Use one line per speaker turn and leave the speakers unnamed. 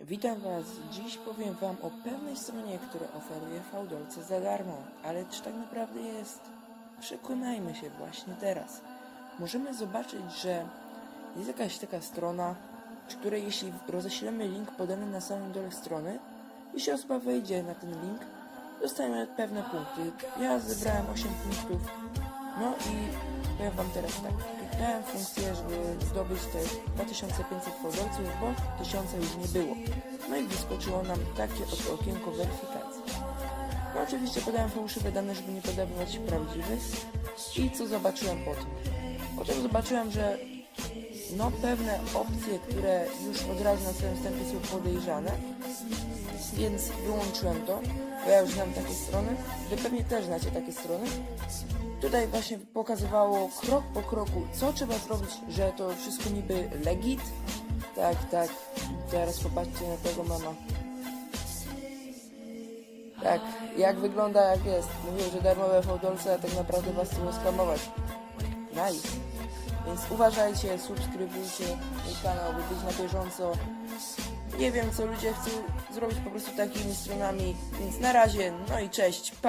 Witam Was. Dziś powiem Wam o pewnej stronie, która oferuje fałdolce za darmo. Ale czy tak naprawdę jest? Przekonajmy się właśnie teraz. Możemy zobaczyć, że jest jakaś taka strona, przy której jeśli roześlemy link podany na samym dole strony, jeśli osoba wejdzie na ten link, dostajemy pewne punkty. Ja zebrałem 8 punktów. No i powiem Wam teraz tak. Kliknąłem funkcję, żeby zdobyć te 2500 fałdolców, bo 1000 już nie było. No i wyskoczyło nam takie oto okienko weryfikacji. No oczywiście podałem fałszywe dane, żeby nie podawać prawdziwych. I co zobaczyłem potem? Potem zobaczyłem, że no pewne opcje, które już od razu na samym wstępie są podejrzane, więc wyłączyłem to, bo ja już znam takie strony, wy pewnie też znacie takie strony. Tutaj właśnie pokazywało krok po kroku, co trzeba zrobić, że to wszystko niby legit. Tak, tak, teraz popatrzcie na tego mama. Tak, jak wygląda, jak jest. Mówią, że darmowe fałdolce, a tak naprawdę was chcą skamować. Nice. Więc uważajcie, subskrybujcie mój kanał, by być na bieżąco. Nie wiem, co ludzie chcą zrobić po prostu takimi stronami, więc na razie, no i cześć. Pa.